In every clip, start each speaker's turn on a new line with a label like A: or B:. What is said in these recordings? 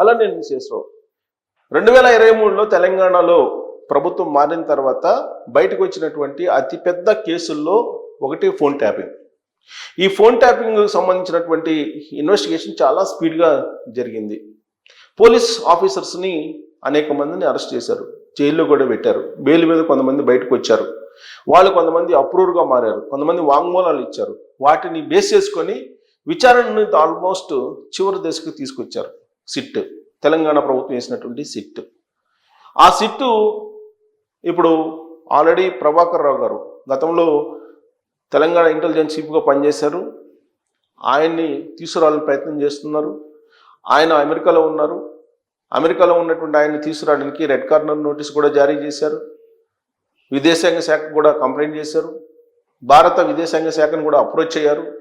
A: అలానే విశ్వేశ్వరరావు రెండు వేల ఇరవై మూడులో తెలంగాణలో ప్రభుత్వం మారిన తర్వాత బయటకు వచ్చినటువంటి అతిపెద్ద కేసుల్లో ఒకటి ఫోన్ ట్యాపింగ్. ఈ ఫోన్ ట్యాపింగ్ సంబంధించినటువంటి ఇన్వెస్టిగేషన్ చాలా స్పీడ్గా జరిగింది. పోలీస్ ఆఫీసర్స్ని అనేక మందిని అరెస్ట్ చేశారు. జైల్లో కూడా పెట్టారు. బెయిల్ మీద కొంతమంది బయటకు వచ్చారు వాళ్ళు కొంతమంది అప్రూవ్గా మారారు. కొంతమంది వాంగ్మూలాలు ఇచ్చారు. వాటిని బేస్ చేసుకొని విచారణను ఆల్మోస్ట్ చివరి దశకు తీసుకొచ్చారు. సిట్ తెలంగాణ ప్రభుత్వం వేసినటువంటి సిట్. ఆ సిట్టు ఇప్పుడు ఆల్రెడీ ప్రభాకర్ రావు గారు గతంలో తెలంగాణ ఇంటెలిజెన్స్ చీఫ్గా పనిచేశారు. ఆయన్ని తీసుకురావాలని ప్రయత్నం చేస్తున్నారు. ఆయన అమెరికాలో ఉన్నారు. అమెరికాలో ఉన్నటువంటి ఆయన్ని తీసుకురావడానికి రెడ్ కార్నర్ నోటీస్ కూడా జారీ చేశారు. విదేశాంగ శాఖ కూడా కంప్లైంట్ చేశారు. భారత విదేశాంగ శాఖను కూడా అప్రోచ్ అయ్యారు.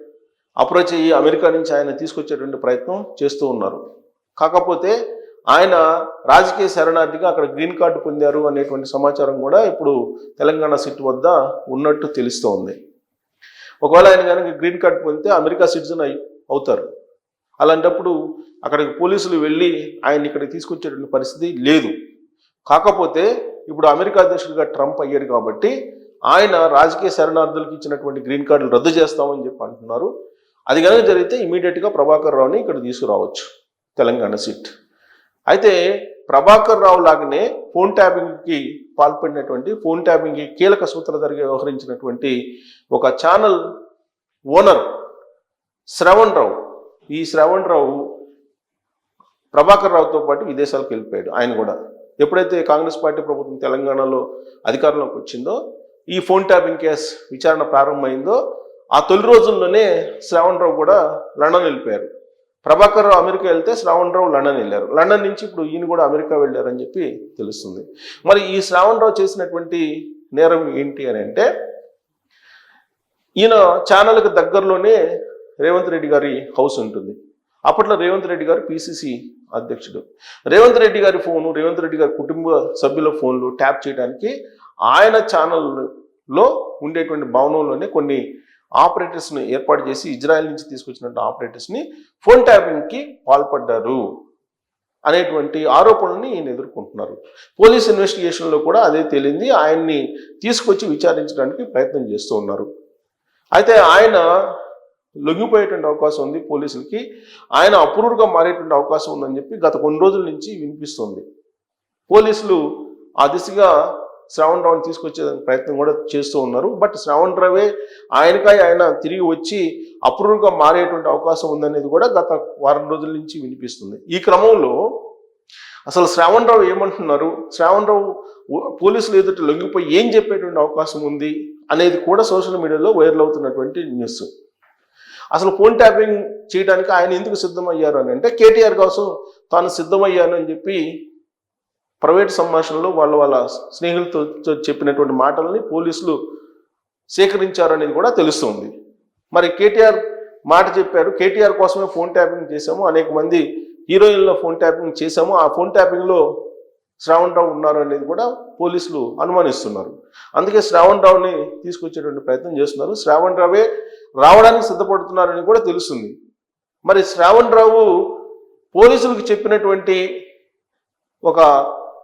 A: అప్రోచ్ అయ్యి అమెరికా నుంచి ఆయన తీసుకొచ్చేటువంటి ప్రయత్నం చేస్తూ ఉన్నారు. కాకపోతే ఆయన రాజకీయ శరణార్థిగా అక్కడ గ్రీన్ కార్డు పొందారు అనేటువంటి సమాచారం కూడా ఇప్పుడు తెలంగాణ సిట్ వద్ద ఉన్నట్టు తెలుస్తోంది. ఒకవేళ ఆయన కనుక గ్రీన్ కార్డు పొందితే అమెరికా సిటిజన్ అవుతారు. అలాంటప్పుడు అక్కడికి పోలీసులు వెళ్ళి ఆయన ఇక్కడికి తీసుకొచ్చేటువంటి పరిస్థితి లేదు. కాకపోతే ఇప్పుడు అమెరికా అధ్యక్షుడిగా ట్రంప్ అయ్యాడు కాబట్టి ఆయన రాజకీయ శరణార్థులకు ఇచ్చినటువంటి గ్రీన్ కార్డులు రద్దు చేస్తామని చెప్పి అంటున్నారు. అది కనుక జరిగితే ఇమీడియట్గా ప్రభాకర్ రావుని ఇక్కడ తీసుకురావచ్చు. తెలంగాణ సీట్. అయితే ప్రభాకర్ రావు లాగానే ఫోన్ ట్యాపింగ్కి పాల్పడినటువంటి ఫోన్ ట్యాపింగ్కి కీలక సూత్రధారిగా వ్యవహరించినటువంటి ఒక ఛానల్ ఓనర్ శ్రవణ్ రావు. ఈ శ్రవణ్ రావు ప్రభాకర్ రావుతో పాటు విదేశాలకు వెళ్ళిపోయాడు ఆయన కూడా. ఎప్పుడైతే కాంగ్రెస్ పార్టీ ప్రభుత్వం తెలంగాణలో అధికారంలోకి వచ్చిందో ఈ ఫోన్ ట్యాపింగ్ కేసు విచారణ ప్రారంభమైందో ఆ తొలి రోజుల్లోనే శ్రావణ్ రావు కూడా లండన్ వెళ్ళిపోయారు. ప్రభాకర్ రావు అమెరికా వెళ్తే శ్రావణ్ రావు లండన్ వెళ్ళారు. లండన్ నుంచి ఇప్పుడు ఈయన కూడా అమెరికా వెళ్ళారని చెప్పి తెలుస్తుంది. మరి ఈ శ్రావణ్ రావు చేసినటువంటి నేరం ఏంటి అని అంటే ఈయన ఛానల్కి దగ్గరలోనే రేవంత్ రెడ్డి గారి హౌస్ ఉంటుంది. అప్పట్లో రేవంత్ రెడ్డి గారు పిసిసి అధ్యక్షుడు. రేవంత్ రెడ్డి గారి ఫోను రేవంత్ రెడ్డి గారి కుటుంబ సభ్యుల ఫోన్లు ట్యాప్ చేయడానికి ఆయన ఛానల్లో ఉండేటువంటి భవనంలోనే కొన్ని ఆపరేటర్స్ని ఏర్పాటు చేసి ఇజ్రాయెల్ నుంచి తీసుకొచ్చినటువంటి ఆపరేటర్స్ని ఫోన్ ట్యాపింగ్కి పాల్పడ్డారు అనేటువంటి ఆరోపణల్ని ఈయన ఎదుర్కొంటున్నారు. పోలీస్ ఇన్వెస్టిగేషన్లో కూడా అదే తేలింది. ఆయన్ని తీసుకొచ్చి విచారించడానికి ప్రయత్నం చేస్తూ ఉన్నారు. అయితే ఆయన లొంగిపోయేటువంటి అవకాశం ఉంది పోలీసులకి. ఆయన అప్రూవ్గా మారేటువంటి అవకాశం ఉందని చెప్పి గత కొన్ని రోజుల నుంచి వినిపిస్తుంది. పోలీసులు ఆ దిశగా శ్రావణ్ రావుని తీసుకొచ్చేదానికి ప్రయత్నం కూడా చేస్తూ ఉన్నారు. బట్ శ్రావణ్ రావే ఆయనకై ఆయన తిరిగి వచ్చి అప్రూవ్గా మారేటువంటి అవకాశం ఉందనేది కూడా గత వారం రోజుల నుంచి వినిపిస్తుంది. ఈ క్రమంలో అసలు శ్రావణ్ రావు ఏమంటున్నారు? శ్రావణ్ రావు పోలీసులు ఎదుట లొంగిపోయి ఏం చెప్పేటువంటి అవకాశం ఉంది అనేది కూడా సోషల్ మీడియాలో వైరల్ అవుతున్నటువంటి న్యూస్. అసలు ఫోన్ ట్యాపింగ్ చేయడానికి ఆయన ఎందుకు సిద్ధమయ్యారు అని అంటే కేటీఆర్ కోసం తాను సిద్ధమయ్యాను అని చెప్పి ప్రైవేట్ సంభాషణలో వాళ్ళ వాళ్ళ స్నేహితులతో చెప్పినటువంటి మాటల్ని పోలీసులు సేకరించారు అనేది కూడా తెలుస్తుంది. మరి కేటీఆర్ మాట చెప్పారు. కేటీఆర్ కోసమే ఫోన్ ట్యాపింగ్ చేశాము. అనేక మంది హీరోయిన్ల ఫోన్ ట్యాపింగ్ చేశాము. ఆ ఫోన్ ట్యాపింగ్లో శ్రావణ్ రావు ఉన్నారు అనేది కూడా పోలీసులు అనుమానిస్తున్నారు. అందుకే శ్రావణ్ రావుని తీసుకొచ్చేటువంటి ప్రయత్నం చేస్తున్నారు. శ్రావణ్ రావే రావడానికి సిద్ధపడుతున్నారని కూడా తెలుస్తుంది. మరి శ్రావణ్ రావు పోలీసులకు చెప్పినటువంటి ఒక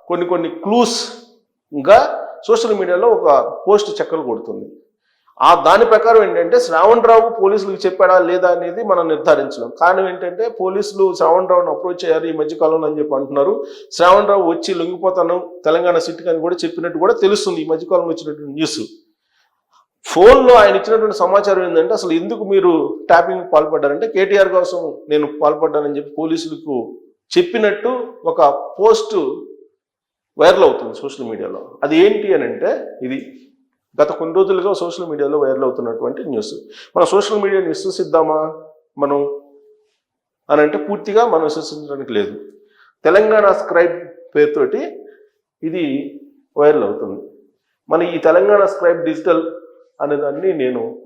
A: కొన్ని కొన్ని క్లూస్గా సోషల్ మీడియాలో ఒక పోస్ట్ చక్కలు కొడుతుంది. ఆ దాని ప్రకారం ఏంటంటే శ్రావణ్ రావు పోలీసులకు చెప్పాడా లేదా అనేది మనం నిర్ధారించలేం. కారణం ఏంటంటే పోలీసులు శ్రావణ్ రావును అప్రోచ్ అయ్యారు ఈ మధ్య కాలంలో అని చెప్పి అంటున్నారు. శ్రావణ్ రావు వచ్చి లొంగిపోతాను తెలంగాణ సిటీకి అని కూడా చెప్పినట్టు కూడా తెలుస్తుంది ఈ మధ్యకాలంలో వచ్చినటువంటి న్యూస్ ఫోన్లో ఆయన ఇచ్చినటువంటి సమాచారం ఏంటంటే అసలు ఎందుకు మీరు ట్యాపింగ్ పాల్పడ్డారంటే కేటీఆర్ కోసం నేను పాల్పడ్డానని చెప్పి పోలీసులకు చెప్పినట్టు ఒక పోస్టు వైరల్ అవుతుంది సోషల్ మీడియాలో. అది ఏంటి అని అంటే ఇది గత కొన్ని రోజులుగా సోషల్ మీడియాలో వైరల్ అవుతున్నటువంటి న్యూస్. మనం సోషల్ మీడియాని విశ్వసిద్దామా మనం? అని అంటే పూర్తిగా మనం విశ్వసించడానికి లేదు. తెలంగాణ స్క్రైబ్ పేరుతోటి ఇది వైరల్ అవుతుంది. మన ఈ తెలంగాణ స్క్రైబ్ డిజిటల్ అనే దాన్ని నేను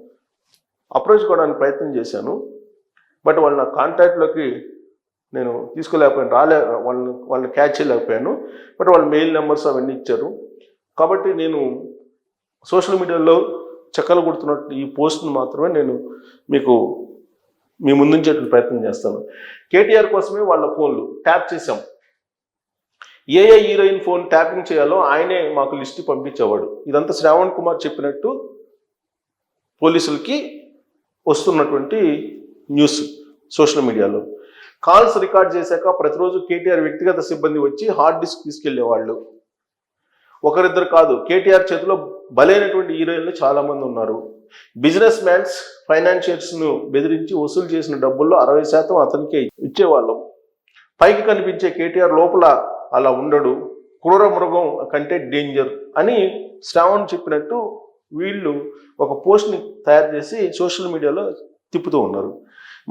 A: అప్రోచ్ కావడానికి ప్రయత్నం చేశాను. బట్ వాళ్ళు నా కాంటాక్ట్లోకి నేను తీసుకోలేకపోయాను రాలే వాళ్ళని వాళ్ళని క్యాచ్ చేయలేకపోయాను. బట్ వాళ్ళ మెయిల్ నెంబర్స్ అవన్నీ ఇచ్చారు. కాబట్టి నేను సోషల్ మీడియాలో చెక్కలు కొడుతున్నట్టు ఈ పోస్ట్ని మాత్రమే నేను మీకు మీ ముందుంచేటువంటి ప్రయత్నం చేస్తాను. కేటీఆర్ కోసమే వాళ్ళ ఫోన్లు ట్యాప్ చేశాం. ఏ ఏ హీరోయిన్ ఫోన్ ట్యాపింగ్ చేయాలో ఆయనే మాకు లిస్ట్ పంపించేవాడు. ఇదంతా శ్రావణ్ కుమార్ చెప్పినట్టు పోలీసులకి వస్తున్నటువంటి న్యూస్ సోషల్ మీడియాలో కాల్స్ రికార్డ్ చేశాక ప్రతిరోజు కేటీఆర్ వ్యక్తిగత సిబ్బంది వచ్చి హార్డ్ డిస్క్ తీసుకెళ్ళేవాళ్ళు. ఒకరిద్దరు కాదు కేటీఆర్ చేతిలో బలైనటువంటి హీరోయిన్లు చాలా మంది ఉన్నారు. బిజినెస్ మ్యాన్స్ ఫైనాన్షియర్స్ను బెదిరించి వసూలు చేసిన డబ్బుల్లో అరవై శాతం అతనికే ఇచ్చేవాళ్ళం. పైకి కనిపించే కేటీఆర్ లోపల అలా ఉండడు. క్రూర మృగం కంటే డేంజర్ అని శ్రావణ్ చెప్పినట్టు వీళ్ళు ఒక పోస్ట్ని తయారు చేసి సోషల్ మీడియాలో తిప్పుతూ ఉన్నారు.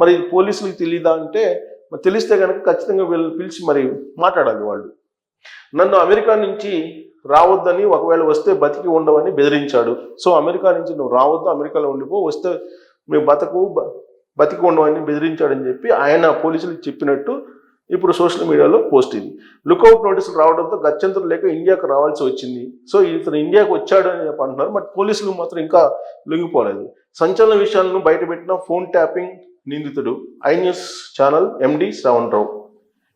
A: మరి పోలీసులకు తెలియదా అంటే మరి తెలిస్తే కనుక ఖచ్చితంగా వీళ్ళని పిలిచి మరి మాట్లాడాలి వాళ్ళు. నన్ను అమెరికా నుంచి రావద్దని ఒకవేళ వస్తే బతికి ఉండవని బెదిరించాడు. సో అమెరికా నుంచి నువ్వు రావద్దు అమెరికాలో ఉండిపో వస్తే మేము బతకు బతికి ఉండవని బెదిరించాడని చెప్పి ఆయన పోలీసులకు చెప్పినట్టు ఇప్పుడు సోషల్ మీడియాలో పోస్ట్ ఇది లుకౌట్ నోటీసులు రావడంతో గత్యంతరం లేక ఇండియాకు రావాల్సి వచ్చింది. సో ఇతను ఇండియాకు వచ్చాడు అని చెప్పి అంటున్నారు. బట్ పోలీసులు మాత్రం ఇంకా లొంగిపోలేదు. సంచలన విషయాలను బయటపెట్టిన ఫోన్ ట్యాపింగ్ నిందితుడు I news channel MD Shravan Rao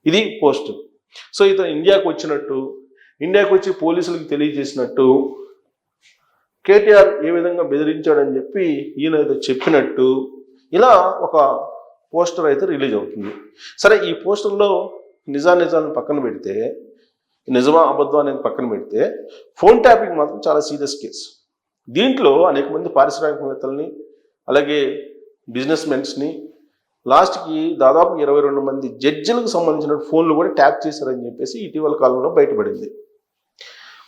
A: ఇది పోస్ట్. సో ఇతను ఇండియాకు వచ్చినట్టు ఇండియాకు వచ్చి పోలీసులకు తెలియజేసినట్టు కేటీఆర్ ఏ విధంగా బెదిరించాడని చెప్పి ఈయన చెప్పినట్టు ఇలా ఒక పోస్టర్ అయితే రిలీజ్ అవుతుంది. సరే ఈ పోస్టర్లో నిజా పక్కన పెడితే నిజమా అబద్ధం అనేది పక్కన పెడితే ఫోన్ ట్యాపింగ్ మాత్రం చాలా సీరియస్ కేసు. దీంట్లో అనేక మంది పారిశ్రామికవేత్తల్ని అలాగే బిజినెస్ మెన్స్ని లాస్ట్కి దాదాపు ఇరవై రెండు మంది జడ్జిలకు సంబంధించిన ఫోన్లు కూడా ట్యాప్ చేశారని చెప్పేసి ఇటీవల కాలంలో బయటపడింది.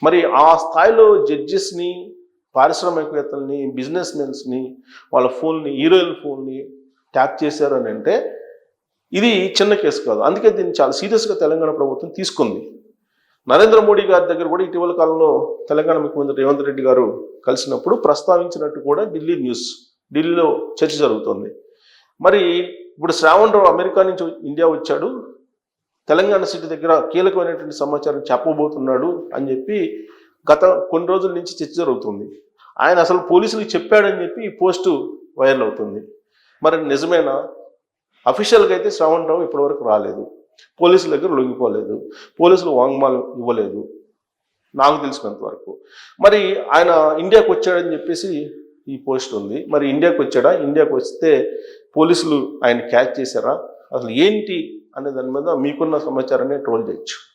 A: మరి ఆ స్థాయిలో జడ్జెస్ని పారిశ్రామికవేత్తల్ని బిజినెస్ మెన్స్ని వాళ్ళ ఫోన్ని హీరోయిన్ ఫోన్ని ట్యాప్ చేశారు అని అంటే ఇది చిన్న కేసు కాదు. అందుకే దీన్ని చాలా సీరియస్గా తెలంగాణ ప్రభుత్వం తీసుకుంది. నరేంద్ర మోడీ గారి దగ్గర కూడా ఇటీవల కాలంలో తెలంగాణ ముఖ్యమంత్రి రేవంత్ రెడ్డి గారు కలిసినప్పుడు ప్రస్తావించినట్టు కూడా ఢిల్లీ న్యూస్ ఢిల్లీలో చర్చ జరుగుతోంది. మరి ఇప్పుడు శ్రావణ్ రావు అమెరికా నుంచి ఇండియా వచ్చాడు. తెలంగాణ సిటీ దగ్గర కీలకమైనటువంటి సమాచారం చెప్పబోతున్నాడు అని చెప్పి గత కొన్ని రోజుల నుంచి చర్చ జరుగుతుంది. ఆయన అసలు పోలీసులకు చెప్పాడని చెప్పి ఈ పోస్టు వైరల్ అవుతుంది. మరి నిజమేనా? అఫీషియల్గా అయితే శ్రావణ్ రావు ఇప్పటివరకు రాలేదు. పోలీసుల దగ్గర లొంగిపోలేదు. పోలీసులు వాంగ్మాలు ఇవ్వలేదు. నాకు తెలిసినంత వరకు. మరి ఆయన ఇండియాకు వచ్చాడని చెప్పేసి ఈ పోస్ట్ ఉంది. మరి ఇండియాకు వచ్చాడా? ఇండియాకు వస్తే పోలీసులు ఆయన క్యాచ్ చేశారా? అసలు ఏంటి అనే దాని మీద మీకున్న సమాచారాన్ని ట్రోల్ చేయొచ్చు.